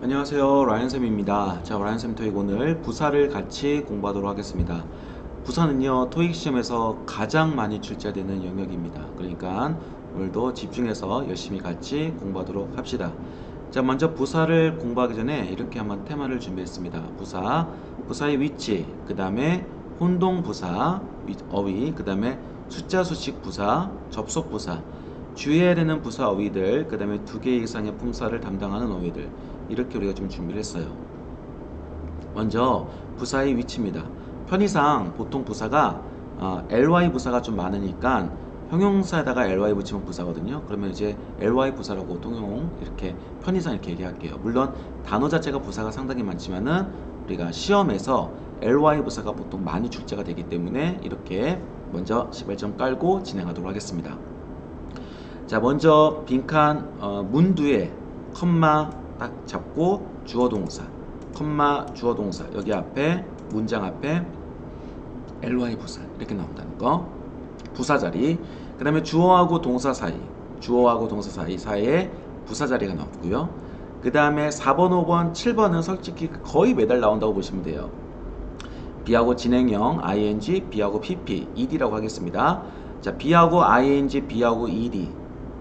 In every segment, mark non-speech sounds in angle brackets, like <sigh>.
안녕하세요. 라이언쌤입니다. 자 라이언쌤 토익 오늘 부사를 같이 공부하도록 하겠습니다. 부사는요 토익 시험에서 가장 많이 출제되는 영역입니다. 그러니까 오늘도 집중해서 열심히 같이 공부하도록 합시다. 자 먼저 부사를 공부하기 전에 이렇게 한번 테마를 준비했습니다. 부사 부사의 위치 그 다음에 혼동 부사 위- 어휘 그 다음에 숫자 수식 부사 접속 부사 주의해야 되는 부사 어휘들 그 다음에 두 개 이상의 품사를 담당하는 어휘들 이렇게 우리가 좀 준비를 했어요. 먼저 부사의 위치입니다. 편의상 보통 부사가 어, ly 부사가 좀 많으니까 형용사에다가 ly 붙이면 부사거든요. 그러면 이제 ly 부사라고 통용 이렇게 편의상 이렇게 얘기할게요. 물론 단어 자체가 부사가 상당히 많지만은 우리가 시험에서 ly 부사가 보통 많이 출제가 되기 때문에 이렇게 먼저 11점 깔고 진행하도록 하겠습니다. 자 먼저 빈칸 어, 문 뒤에 컴마 딱 잡고 주어 동사 컴마 주어 동사 여기 앞에 문장 앞에 ly 부사 이렇게 나온다는 거. 부사 자리. 그 다음에 주어하고 동사 사이 주어하고 동사 사이 사이에 부사 자리가 나오고요. 그 다음에 4번 5번 7번은 솔직히 거의 매달 나온다고 보시면 돼요. B하고 진행형 ing, B하고 pp, ed라고 하겠습니다. 자, B하고 ing, B하고 ed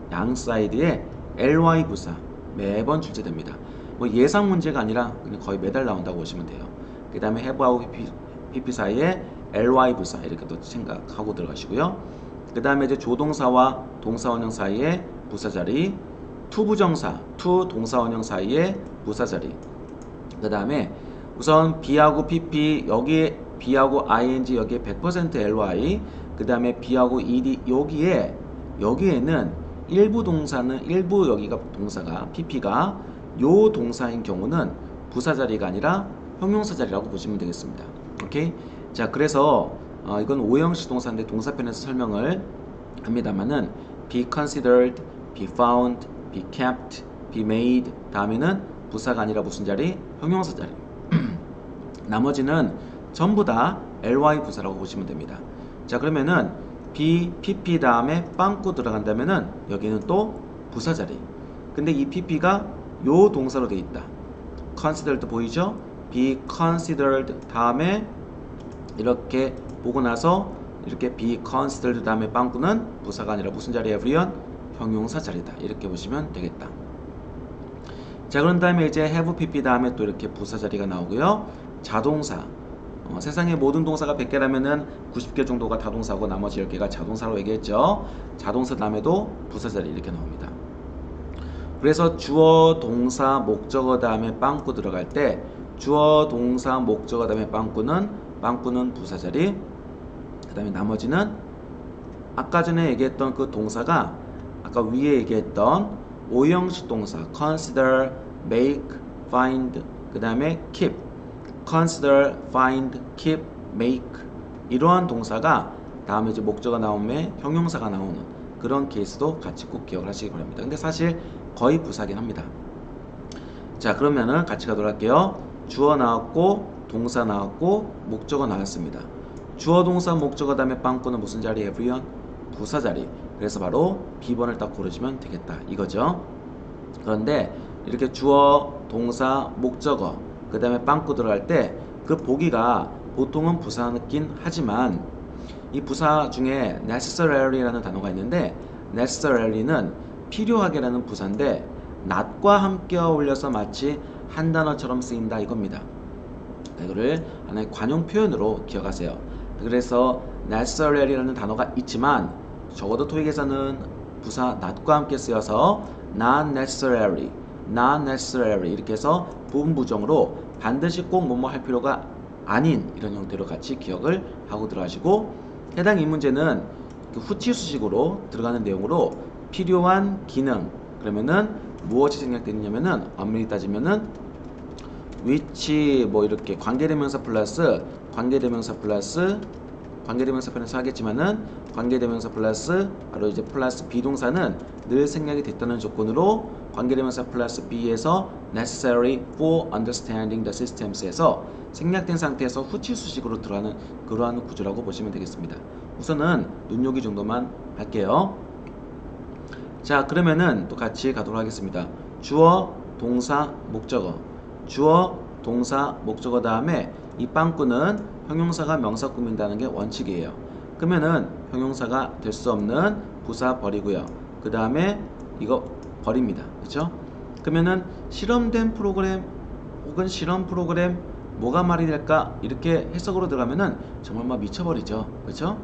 양 사이드에 ly 부사 매번 출제됩니다. 뭐 예상 문제가 아니라 거의 매달 나온다고 보시면 돼요. 그 다음에 pp, pp 사이에 ly 부사 이렇게 또 생각하고 들어가시고요. 그 다음에 이제 조동사와 동사원형 사이에 부사 자리, 투부정사, 투 동사원형 사이에 부사 자리, 그 다음에 우선 B하고 PP 여기에 B하고 ing 여기에 100% ly 그 다음에 B하고 ed 여기에 여기에는 일부 동사는 일부 여기가 동사가 PP가 요 동사인 경우는 부사 자리가 아니라 형용사 자리라고 보시면 되겠습니다. 오케이? 자 그래서 어, 이건 오형식 동사인데 동사편에서 설명을 합니다만은 be considered, be found, be kept, be made 다음에는 부사가 아니라 무슨 자리? 형용사 자리. <clears throat> 나머지는 전부 다 ly 부사라고 보시면 됩니다. 자 그러면은 be, pp 다음에 빵꾸 들어간다면은 여기는 또 부사 자리. 근데 이 pp가 요 동사로 돼 있다. considered 보이죠? be considered 다음에 이렇게 보고 나서 이렇게 be considered 다음에 빵꾸는 부사가 아니라 무슨 자리에 불리한 형용사 자리다. 이렇게 보시면 되겠다. 자 그런 다음에 이제 have pp 다음에 또 이렇게 부사 자리가 나오고요 자동사 어, 세상의 모든 동사가 100개라면은 90개 정도가 타동사고 나머지 10개가 자동사로 얘기했죠. 자동사 다음에도 부사 자리 이렇게 나옵니다. 그래서 주어 동사 목적어 다음에 빵꾸 들어갈 때 주어 동사 목적어 다음에 빵꾸는 빵꾸는 부사 자리. 그 다음에 나머지는 아까 전에 얘기했던 그 동사가 아까 위에 얘기했던 오형식 동사 consider, make, find 그 다음에 keep consider, find, keep, make 이러한 동사가 다음에 이제 목적어 나오면 형용사가 나오는 그런 케이스도 같이 꼭 기억을 하시기 바랍니다. 근데 사실 거의 부사긴 합니다. 자 그러면은 같이 가도록 할게요. 주어 나왔고 동사 나왔고 목적어 나왔습니다. 주어 동사 목적어 다음에 빵꾸는 무슨 자리에 everyone? 부사 자리. 그래서 바로 B번을 딱 고르시면 되겠다 이거죠. 그런데 이렇게 주어 동사 목적어 그 다음에 빵꾸 들어갈 때 그 보기가 보통은 부사긴 하지만 이 부사 중에 necessary라는 단어가 있는데 necessary는 필요하게라는 부사인데 not과 함께 어울려서 마치 한 단어처럼 쓰인다 이겁니다. 이거를 하나의 관용 표현으로 기억하세요. 그래서 necessary라는 단어가 있지만 적어도 토익에서는 부사 not과 함께 쓰여서 not necessarily, not necessarily 이렇게 해서 부분 부정으로 반드시 꼭 뭐뭐 할 필요가 아닌 이런 형태로 같이 기억을 하고 들어가시고 해당 이 문제는 그 후치 수식으로 들어가는 내용으로 필요한 기능 그러면은 무엇이 생략되느냐면은 엄밀히 따지면은 which 뭐 이렇게 관계대명사 플러스 관계대명사 플러스 관계대명사 편에서 하겠지만은 관계대명사 플러스 바로 이제 플러스 비동사는 늘 생략이 됐다는 조건으로 관계대명사 플러스 B에서 necessary for understanding the systems에서 생략된 상태에서 후치 수식으로 들어가는 그러한 구조라고 보시면 되겠습니다. 우선은 눈요기 정도만 할게요. 자 그러면은 또 같이 가도록 하겠습니다. 주어 동사, 목적어. 주어, 동사, 목적어 다음에 이 빵꾸는 형용사가 명사 꾸민다는 게 원칙이에요. 그러면은 형용사가 될 수 없는 부사 버리고요. 그 다음에 이거 버립니다. 그렇죠? 그러면은 실험된 프로그램 혹은 실험 프로그램 뭐가 말이 될까 이렇게 해석으로 들어가면은 정말 막 미쳐버리죠. 그렇죠?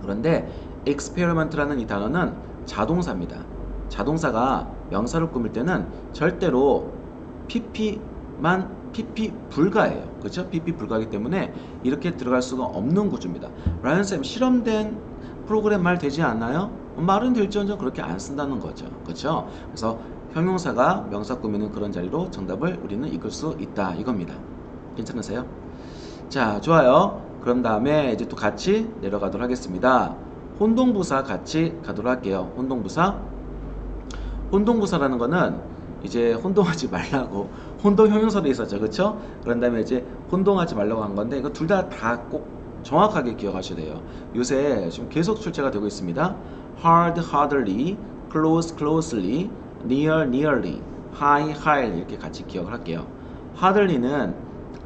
그런데 experiment라는 이 단어는 자동사입니다. 자동사가 명사를 꾸밀 때는 절대로 pp만 pp 불가예요. 그렇죠? pp 불가이기 때문에 이렇게 들어갈 수가 없는 구조입니다. 라이언 쌤 실험된 프로그램 말 되지 않나요? 말은 될지언정 그렇게 안 쓴다는 거죠. 그렇죠? 그래서 형용사가 명사 꾸미는 그런 자리로 정답을 우리는 이끌 수 있다 이겁니다. 괜찮으세요? 자, 좋아요. 그럼 다음에 이제 또 같이 내려가도록 하겠습니다. 혼동부사 같이 가도록 할게요. 혼동부사. 혼동부사라는 거는 이제 혼동하지 말라고 혼동 형용사도 있었죠. 그렇죠? 그런 다음에 이제 혼동하지 말라고 한 건데 이거 둘 다 다 꼭 정확하게 기억하셔야 돼요. 요새 지금 계속 출제가 되고 있습니다. hard, hardly, close, closely, near, nearly, high, high 이렇게 같이 기억을 할게요. hardly는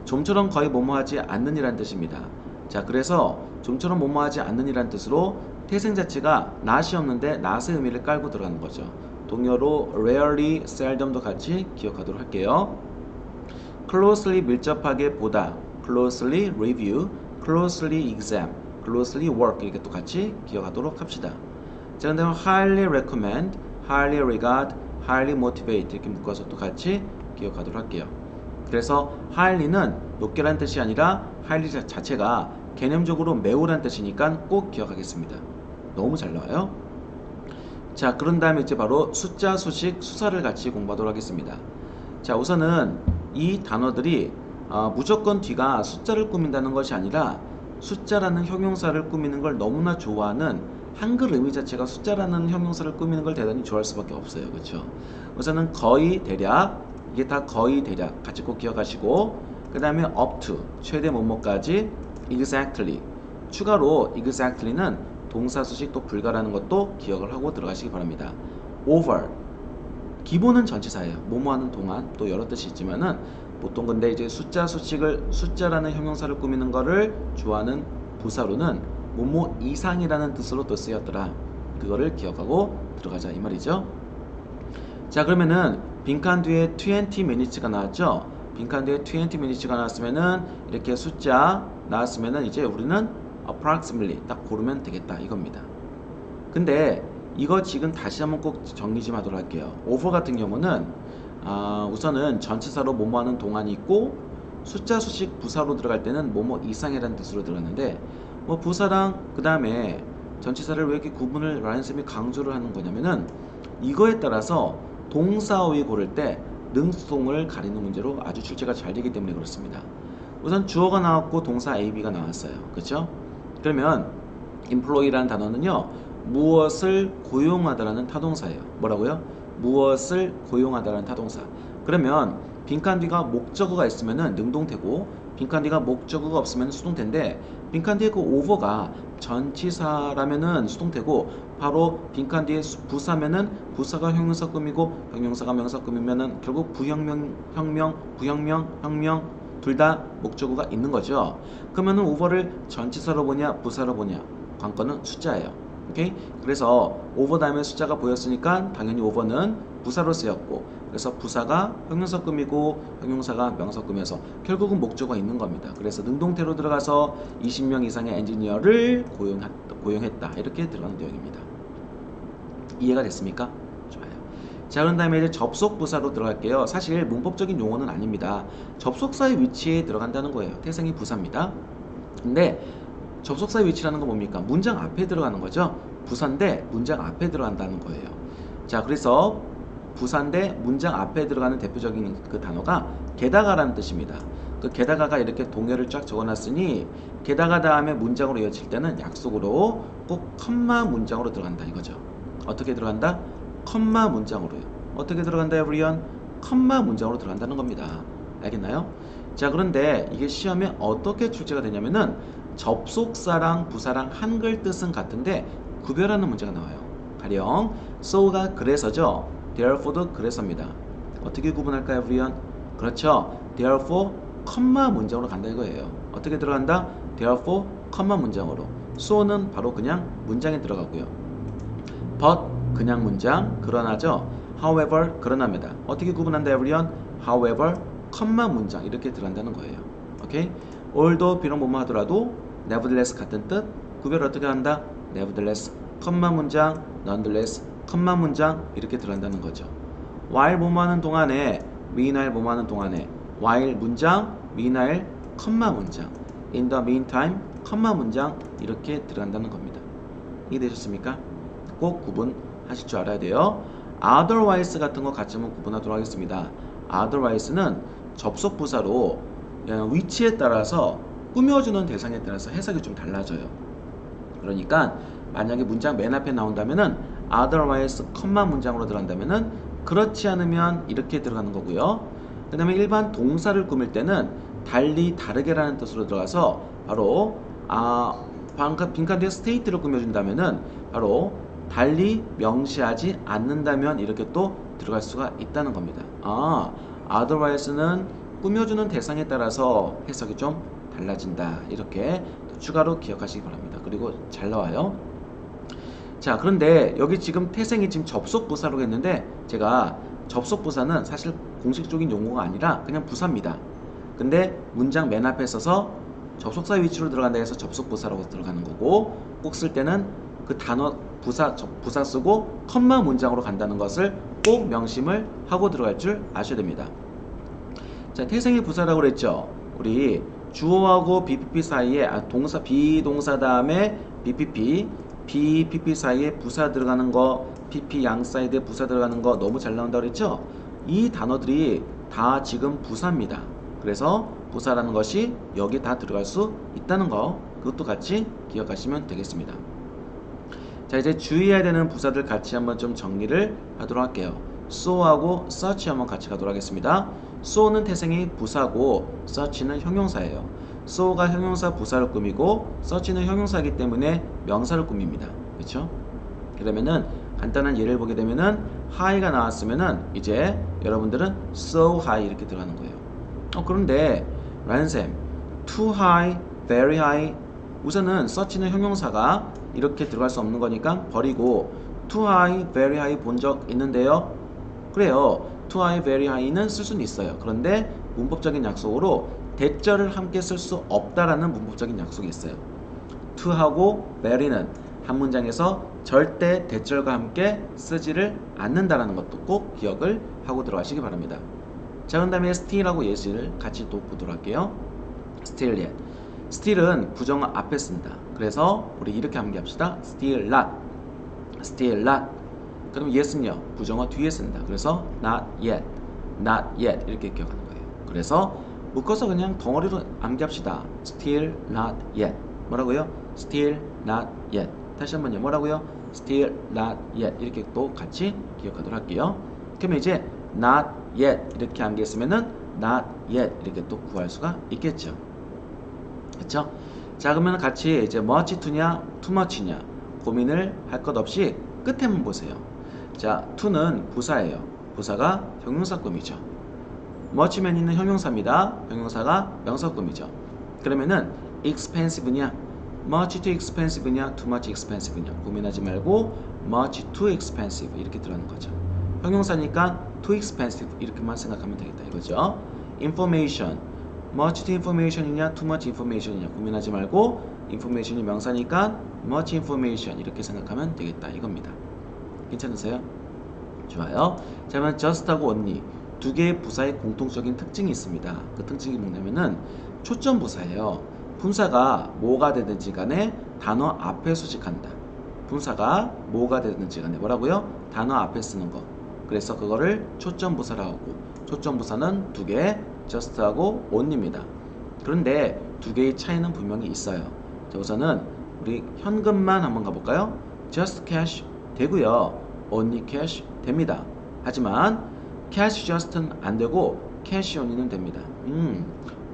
좀처럼 거의 뭐뭐하지 않는 이란 뜻입니다. 자, 그래서 좀처럼 뭐뭐하지 않는 이란 뜻으로 태생 자체가 not이 없는데 not의 의미를 깔고 들어가는 거죠. 동요로 rarely, seldom도 같이 기억하도록 할게요. closely 밀접하게 보다, closely review, closely exam, closely work 이렇게 또 같이 기억하도록 합시다. 자, 그다음 highly recommend, highly regard, highly motivate 이렇게 묶어서 또 같이 기억하도록 할게요. 그래서 highly는 높게란 뜻이 아니라 highly 자- 자체가 개념적으로 매우란 뜻이니까 꼭 기억하겠습니다. 너무 잘 나와요. 자, 그런 다음에 이제 바로 숫자, 수식, 수사를 같이 공부하도록 하겠습니다. 자, 우선은 이 단어들이 어, 무조건 뒤가 숫자를 꾸민다는 것이 아니라 숫자라는 형용사를 꾸미는 걸 너무나 좋아하는 한글 의미 자체가 숫자라는 형용사를 꾸미는 걸 대단히 좋아할 수밖에 없어요. 그렇죠? 우선은 거의 대략 이게 다 거의 대략 같이 꼭 기억하시고 그 다음에 up to 최대 뭐뭐까지 exactly 추가로 exactly는 동사 수식 또 불가라는 것도 기억을 하고 들어가시기 바랍니다. over 기본은 전치사예요. 뭐뭐하는 동안 또 여러 뜻이 있지만은 보통 근데 이제 숫자 수식을 숫자라는 형용사를 꾸미는 거를 좋아하는 부사로는 뭐뭐 이상이라는 뜻으로 또 쓰였더라. 그거를 기억하고 들어가자 이 말이죠. 자 그러면은 빈칸 뒤에 20 minutes가 나왔죠. 빈칸 뒤에 20 minutes가 나왔으면은 이렇게 숫자 나왔으면은 이제 우리는 approximately 딱 고르면 되겠다 이겁니다. 근데 이거 지금 다시 한번 꼭 정리 좀 하도록 할게요. over 같은 경우는 아, 우선은 전치사로 뭐뭐 하는 동안이 있고 숫자 수식 부사로 들어갈 때는 뭐뭐 이상이라는 뜻으로 들어갔는데 뭐 부사랑 그 다음에 전치사를 왜 이렇게 구분을 라인 쌤이 강조를 하는 거냐면은 이거에 따라서 동사어휘 고를 때 능수동을 가리는 문제로 아주 출제가 잘 되기 때문에 그렇습니다. 우선 주어가 나왔고 동사 A, B가 나왔어요. 그렇죠? 그러면 employee라는 단어는요. 무엇을 고용하다라는 타동사예요. 뭐라고요? 무엇을 고용하다라는 타동사. 그러면 빈칸 뒤가 목적어가 있으면은 능동태고 빈칸 뒤가 목적어가 없으면 수동태인데 빈칸 뒤에 그 over가 전치사라면은 수동태고 바로 빈칸 뒤에 수- 부사면은 부사가 형용사 꾸미고 형용사가 명사 꾸미면은 결국 부형명 혁명 부형명 혁명 둘 다 목적어가 있는 거죠. 그러면은 over를 전치사로 보냐 부사로 보냐 관건은 숫자예요. 오케이? 그래서 over 다음에 숫자가 보였으니까 당연히 over는 부사로 쓰였고 그래서 부사가 형용사 꾸미고 형용사가 명사 꾸며서 결국은 목적어가 있는 겁니다. 그래서 능동태로 들어가서 20명 이상의 엔지니어를 고용했, 고용했다 이렇게 들어가는 내용입니다. 이해가 됐습니까? 좋아요. 자, 그런 다음에 이제 접속 부사로 들어갈게요. 사실 문법적인 용어는 아닙니다. 접속사의 위치에 들어간다는 거예요. 태생이 부사입니다. 근데 접속사의 위치라는 건 뭡니까? 문장 앞에 들어가는 거죠. 부사인데 문장 앞에 들어간다는 거예요. 자, 그래서 부사인데 문장 앞에 들어가는 대표적인 그 단어가 게다가라는 뜻입니다. 그 게다가가 이렇게 동요를 쫙 적어놨으니 게다가 다음에 문장으로 이어질 때는 약속으로 꼭 컴마 문장으로 들어간다 이거죠. 어떻게 들어간다? 컴마 문장으로요. 어떻게 들어간다, 에브리언? 컴마 문장으로 들어간다는 겁니다. 알겠나요? 자, 그런데 이게 시험에 어떻게 출제가 되냐면은 접속사랑 부사랑 한글 뜻은 같은데 구별하는 문제가 나와요. 가령 so가 그래서죠. therefore도 그래서입니다. 어떻게 구분할까요, everyone? 그렇죠. therefore, 컴마 문장으로 간다 이거예요. 어떻게 들어간다? therefore, 컴마 문장으로. so는 바로 그냥 문장에 들어가고요. but 그냥 문장 그러나죠. however 그러나입니다. 어떻게 구분한다, everyone? however, 컴마 문장 이렇게 들어간다는 거예요. 오케이? although 비록 뭐뭐 하더라도 nevertheless 같은 뜻 구별 어떻게 한다? nevertheless 컴마 문장 nonetheless 컴마 문장 이렇게 들어간다는 거죠. while 뭐뭐 하는 동안에 meanwhile 뭐뭐 하는 동안에 while 문장 meanwhile 컴마 문장 in the meantime 컴마 문장 이렇게 들어간다는 겁니다. 이해되셨습니까? 꼭 구분하실 줄 알아야 돼요. otherwise 같은 거 같이 한번 구분하도록 하겠습니다. otherwise는 접속 부사로 그냥 위치에 따라서 꾸며주는 대상에 따라서 해석이 좀 달라져요. 그러니까 만약에 문장 맨 앞에 나온다면은 otherwise 컴마 문장으로 들어간다면은 그렇지 않으면 이렇게 들어가는 거고요. 그 다음에 일반 동사를 꾸밀 때는 달리 다르게라는 뜻으로 들어가서 바로 아 빈칸 뒤에 state를 꾸며준다면은 바로 달리 명시하지 않는다면 이렇게 또 들어갈 수가 있다는 겁니다. 아 otherwise는 꾸며주는 대상에 따라서 해석이 좀 달라진다. 이렇게 또 추가로 기억하시기 바랍니다. 그리고 잘 나와요. 자, 그런데 여기 지금 태생이 지금 접속 부사로 했는데 제가 접속 부사는 사실 공식적인 용어가 아니라 그냥 부사입니다. 근데 문장 맨 앞에 써서 접속사 위치로 들어간다 해서 접속 부사라고 들어가는 거고 꼭 쓸 때는 그 단어 부사 접- 부사 쓰고 컴마 문장으로 간다는 것을 꼭 명심을 하고 들어갈 줄 아셔야 됩니다. 자, 태생이 부사라고 그랬죠. 우리 주어하고 BPP 사이에 아, 동사 비동사 다음에 BPP BPP 사이에 부사 들어가는 거 PP 양 사이드에 부사 들어가는 거 너무 잘 나온다 그랬죠. 이 단어들이 다 지금 부사입니다. 그래서 부사라는 것이 여기 다 들어갈 수 있다는 거 그것도 같이 기억하시면 되겠습니다. 자 이제 주의해야 되는 부사들 같이 한번 좀 정리를 하도록 할게요. so하고 such 한번 같이 가도록 하겠습니다. So는 태생이 부사고 such는 형용사예요. so가 형용사 부사를 꾸미고 such는 형용사이기 때문에 명사를 꾸밉니다. 그렇죠? 그러면은 간단한 예를 보게 되면은 high가 나왔으면은 이제 여러분들은 so high 이렇게 들어가는 거예요. 어 그런데 란쌤 too high, very high 우선은 such는 형용사가 이렇게 들어갈 수 없는 거니까 버리고 too high, very high 본 적 있는데요. 그래요. Too high, very high는 쓸 수는 있어요. 그런데 문법적인 약속으로 대절을 함께 쓸 수 없다라는 문법적인 약속이 있어요. to하고 very는 한 문장에서 절대 대절과 함께 쓰지를 않는다라는 것도 꼭 기억을 하고 들어가시기 바랍니다. 자, 그 다음에 still하고 예시를 같이 또 보도록 할게요. still yet. still은 부정 앞에 쓴다. 그래서 우리 이렇게 암기합시다. still not. still not. 그럼 yes는요. 부정어 뒤에 쓴다. 그래서 not yet. not yet. 이렇게 기억하는 거예요. 그래서 묶어서 그냥 덩어리로 암기합시다. still not yet. 뭐라고요? still not yet. 다시 한번요. 뭐라고요? still not yet. 이렇게 또 같이 기억하도록 할게요. 그러면 이제 not yet 이렇게 암기했으면은 not yet 이렇게 또 구할 수가 있겠죠. 그렇죠? 자 그러면 같이 이제 much to냐 too much냐 고민을 할 것 없이 끝에만 보세요. 자 to는 부사예요. 부사가 형용사급이죠. much면 있는 형용사입니다. 형용사가 명사급이죠. 그러면은 expensive냐 much too expensive냐 too much expensive냐 고민하지 말고 much too expensive 이렇게 들어가는 거죠. 형용사니까 too expensive 이렇게만 생각하면 되겠다 이거죠. information much too information이냐 too much information이냐 고민하지 말고 information이 명사니까 much information 이렇게 생각하면 되겠다 이겁니다. 괜찮으세요? 좋아요. 자, 그러면 just하고 only 두 개의 부사의 공통적인 특징이 있습니다. 그 특징이 뭐냐면은 초점 부사예요. 분사가 뭐가 되든지 간에 단어 앞에 수식한다. 분사가 뭐가 되든지 간에 뭐라고요? 단어 앞에 쓰는 거. 그래서 그거를 초점 부사라고 하고 초점 부사는 두 개, just하고 only입니다. 그런데 두 개의 차이는 분명히 있어요. 자, 우선은 우리 현금만 한번 가볼까요? just cash 되고요. only cash 됩니다. 하지만 cash just는 안 되고 cash only는 됩니다. 음,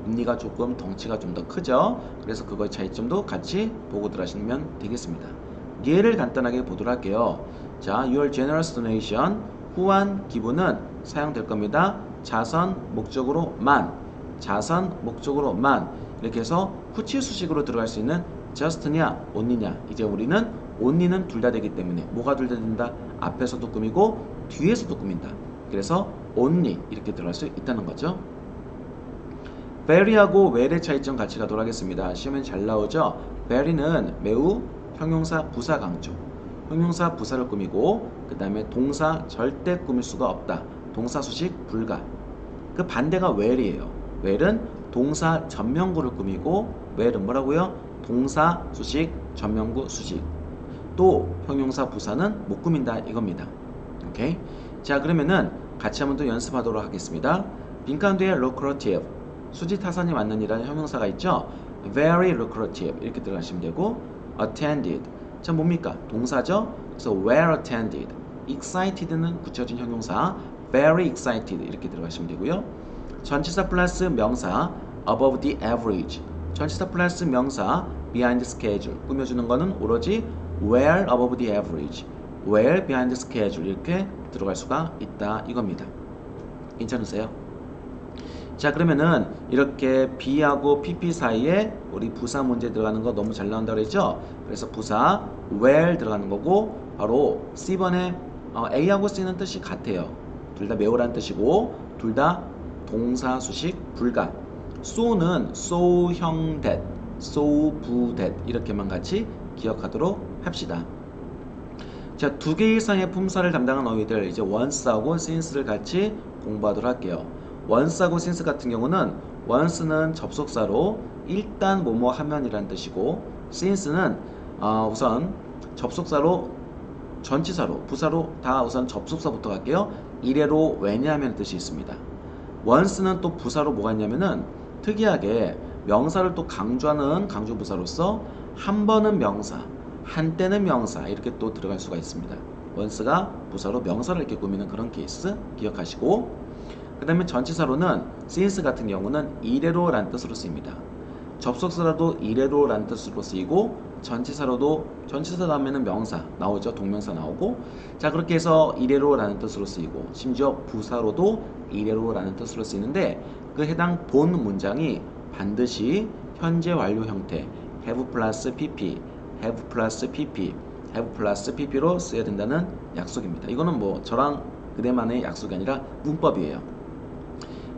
only가 조금 덩치가 좀 더 크죠. 그래서 그거의 차이점도 같이 보고 들어가시면 되겠습니다. 예를 간단하게 보도록 할게요. 자, your generous donation 후한 기부는 사용될 겁니다. 자선 목적으로만 자선 목적으로만 이렇게 해서 후치 수식으로 들어갈 수 있는 just냐 only냐 이제 우리는 only는 둘 다 되기 때문에 뭐가 둘 다 된다? 앞에서도 꾸미고 뒤에서도 꾸민다. 그래서 only 이렇게 들어갈 수 있다는 거죠. very하고 well의 차이점 같이 가도록 하겠습니다. 시험에 잘 나오죠? very는 매우 형용사 부사 강조. 형용사 부사를 꾸미고 그 다음에 동사 절대 꾸밀 수가 없다. 동사 수식 불가. 그 반대가 well이에요. well은 동사 전명구를 꾸미고 well은 뭐라고요? 동사 수식 전명구 수식 또 형용사 부사는 못 꾸민다 이겁니다. 오케이? 자 그러면은 같이 한번 더 연습하도록 하겠습니다. 빈칸 뒤에 lucrative 수지타산이 맞는 이라는 형용사가 있죠? very lucrative 이렇게 들어가시면 되고 attended 자 뭡니까? 동사죠? 그래서 well attended excited는 붙여진 형용사 very excited 이렇게 들어가시면 되고요. 전치사 플러스 명사 above the average 전치사 플러스 명사 behind schedule 꾸며주는 거는 오로지 well above the average well behind schedule 이렇게 들어갈 수가 있다 이겁니다 괜찮으세요? 자 그러면은 이렇게 B하고 PP 사이에 우리 부사 문제 들어가는 거 너무 잘 나온다 그랬죠? 그래서 부사 well 들어가는 거고 바로 C번에 어, A하고 C는 뜻이 같아요. 둘 다 매우란 뜻이고 둘 다 동사 수식 불가. so는 so형 that, so 부 that 이렇게만 같이 기억하도록 합시다. 자, 두 개 이상의 품사를 담당한 어휘들 이제 once하고 since를 같이 공부하도록 할게요. once하고 since 같은 경우는 once는 접속사로 일단 뭐뭐 하면이라는 뜻이고 since는 어, 우선 접속사로 전치사로 부사로 다 우선 접속사부터 갈게요. 이래로 왜냐하면 뜻이 있습니다. once는 또 부사로 뭐가 있냐면은 특이하게 명사를 또 강조하는 강조 부사로서 한 번은 명사, 한때는 명사 이렇게 또 들어갈 수가 있습니다. once가 부사로 명사를 이렇게 꾸미는 그런 케이스 기억하시고 그 다음에 전치사로는 since 같은 경우는 이래로라는 뜻으로 쓰입니다. 접속사라도 이래로라는 뜻으로 쓰이고 전치사로도 전치사 다음에는 명사 나오죠. 동명사 나오고 자 그렇게 해서 이래로 라는 뜻으로 쓰이고 심지어 부사로도 이래로 라는 뜻으로 쓰이는데 그 해당 본 문장이 반드시 현재 완료 형태 have 플러스 pp have 플러스 pp have 플러스 pp로 써야 된다는 약속입니다. 이거는 뭐 저랑 그대만의 약속이 아니라 문법이에요.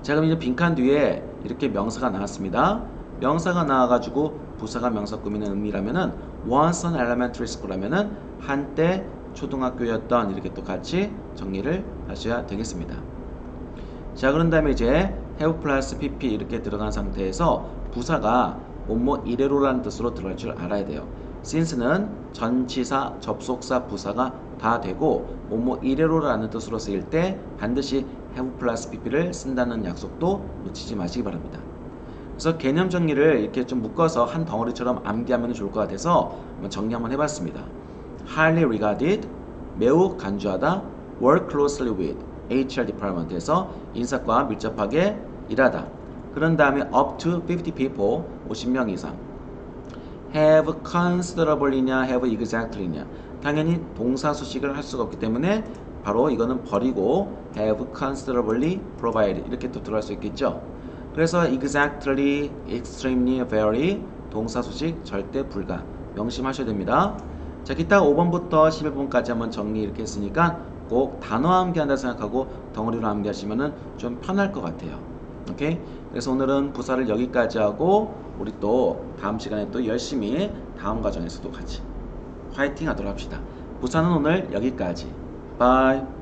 자 그럼 이제 빈칸 뒤에 이렇게 명사가 나왔습니다. 명사가 나와가지고 부사가 명사 꾸미는 의미라면은 once an elementary school라면은 한때 초등학교였던 이렇게 또 같이 정리를 하셔야 되겠습니다. 자 그런 다음에 이제 have 플러스 pp 이렇게 들어간 상태에서 부사가 뭐뭐 이래로라는 뜻으로 들어갈 줄 알아야 돼요. Since는 전치사, 접속사, 부사가 다 되고 뭐뭐 이래로라는 뜻으로 쓰일 때 반드시 have 플러스 pp를 쓴다는 약속도 놓치지 마시기 바랍니다. 그래서 개념 정리를 이렇게 좀 묶어서 한 덩어리처럼 암기하면 좋을 것 같아서 정리 한번 해봤습니다. highly regarded, 매우 간주하다, work closely with, HR department에서 인사과 밀접하게 일하다. 그런 다음에 up to 50 people, 50명 이상. Have considerably냐, have exactly냐. 당연히 동사 수식을 할 수가 없기 때문에 바로 이거는 버리고 have considerably provided 이렇게 또 들어갈 수 있겠죠. 그래서 exactly, extremely, very 동사 수식 절대 불가 명심하셔야 됩니다. 자, 기타 5번부터 11번까지 한번 정리 이렇게 했으니까 꼭 단어 암기한다 생각하고 덩어리로 암기하시면은 좀 편할 것 같아요. 오케이? 그래서 오늘은 부사를 여기까지 하고 우리 또 다음 시간에 또 열심히 다음 과정에서도 같이 화이팅 하도록 합시다. 부사는 오늘 여기까지. 바이.